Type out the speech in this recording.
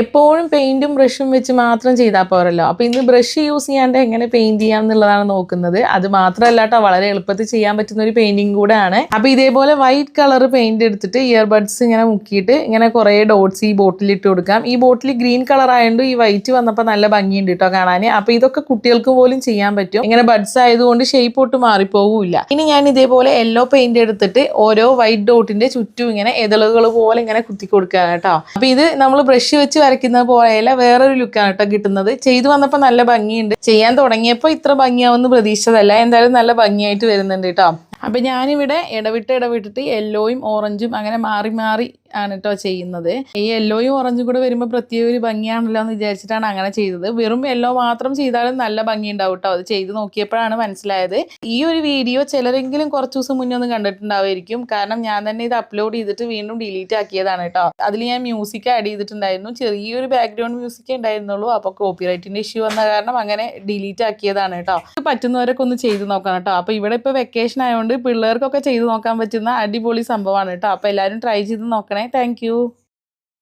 എപ്പോഴും പെയിന്റും ബ്രഷും വെച്ച് മാത്രം ചെയ്താൽ പോരല്ലോ. അപ്പൊ ഇന്ന് ബ്രഷ് യൂസ് ചെയ്യാണ്ട് എങ്ങനെ പെയിന്റ് ചെയ്യാം എന്നുള്ളതാണ് നോക്കുന്നത്. അത് മാത്രമല്ല കേട്ടോ വളരെ എളുപ്പത്തിൽ ചെയ്യാൻ പറ്റുന്ന ഒരു കൂടെ ആണ് അപ്പൊ ഇതേപോലെ വൈറ്റ് കളർ പെയിന്റ് എടുത്തിട്ട് ഇയർബഡ്സ് ഇങ്ങനെ മുക്കിയിട്ട് ഇങ്ങനെ കുറേ ഡോട്ട്സ് ഈ ബോട്ടിൽ ഇട്ട് കൊടുക്കാം. ഈ ബോട്ടിൽ ഗ്രീൻ കളർ ആയതുകൊണ്ട് ഈ വൈറ്റ് വന്നപ്പോൾ നല്ല ഭംഗിയുണ്ട് കേട്ടോ കാണാൻ അപ്പൊ ഇതൊക്കെ കുട്ടികൾക്ക് പോലും ചെയ്യാൻ പറ്റും. ഇങ്ങനെ ബഡ്സ് ആയതുകൊണ്ട് ഷേപ്പ് ഒട്ട് മാറിപ്പോകൂല ഇനി ഞാൻ ഇതേപോലെ യെല്ലോ പെയിന്റ് എടുത്തിട്ട് ഓരോ വൈറ്റ് ഡോട്ടിന്റെ ചുറ്റും ഇങ്ങനെ എതളുകൾ പോലെ ഇങ്ങനെ കുത്തി കൊടുക്കുകയാണ് കേട്ടോ അപ്പൊ ഇത് നമ്മൾ ബ്രഷ് വെച്ച് വരയ്ക്കുന്ന പോലെയല്ല വേറൊരു ലുക്കാണ് കേട്ടോ കിട്ടുന്നത്. ചെയ്തു വന്നപ്പോൾ നല്ല ഭംഗിയുണ്ട്. ചെയ്യാൻ തുടങ്ങിയപ്പോൾ ഇത്ര ഭംഗിയാവുമെന്ന് പ്രതീക്ഷിച്ചതല്ല. എന്തായാലും നല്ല ഭംഗിയായിട്ട് വരുന്നുണ്ട് കേട്ടോ അപ്പൊ ഞാനിവിടെ ഇടവിട്ട് ഇടവിട്ടിട്ട് യെല്ലോയും ഓറഞ്ചും അങ്ങനെ മാറി മാറി ആണ് കേട്ടോ ചെയ്യുന്നത്. ഈ യെല്ലോയും ഓറഞ്ചും കൂടെ വരുമ്പോൾ പ്രത്യേക ഒരു ഭംഗിയാണല്ലോ എന്ന് വിചാരിച്ചിട്ടാണ് അങ്ങനെ ചെയ്തത്. വെറും യെല്ലോ മാത്രം ചെയ്താലും നല്ല ഭംഗി ഉണ്ടാവും കേട്ടോ അത് ചെയ്ത് നോക്കിയപ്പോഴാണ് മനസ്സിലായത്. ഈ ഒരു വീഡിയോ ചിലരെങ്കിലും കുറച്ച് ദിവസം മുന്നേ ഒന്ന് കണ്ടിട്ടുണ്ടാവുമായിരിക്കും. കാരണം ഞാൻ തന്നെ ഇത് അപ്ലോഡ് ചെയ്തിട്ട് വീണ്ടും ഡിലീറ്റ് ആക്കിയതാണ് കേട്ടോ അതിൽ ഞാൻ മ്യൂസിക് ആഡ് ചെയ്തിട്ടുണ്ടായിരുന്നു. ചെറിയൊരു ബാക്ക്ഗ്രൗണ്ട് മ്യൂസിക് ഉണ്ടായിരുന്നുള്ളൂ. അപ്പോൾ കോപ്പിറൈറ്റിന്റെ ഇഷ്യൂ വന്ന കാരണം അങ്ങനെ ഡിലീറ്റ് ആക്കിയതാണ് കേട്ടോ പറ്റുന്നവരൊക്കെ ഒന്ന് ചെയ്ത് നോക്കണം കേട്ടോ അപ്പോൾ ഇവിടെ ഇപ്പോൾ വെക്കേഷൻ ആയതുകൊണ്ട് പിള്ളേർക്കൊക്കെ ചെയ്ത് നോക്കാൻ പറ്റുന്ന അടിപൊളി സംഭവമാണ് കേട്ടോ അപ്പോൾ എല്ലാവരും ട്രൈ ചെയ്ത് നോക്കണേ. ಮಾಡ್ಕೊಳೋಣ ಥ್ಯಾಂಕ್ ಯು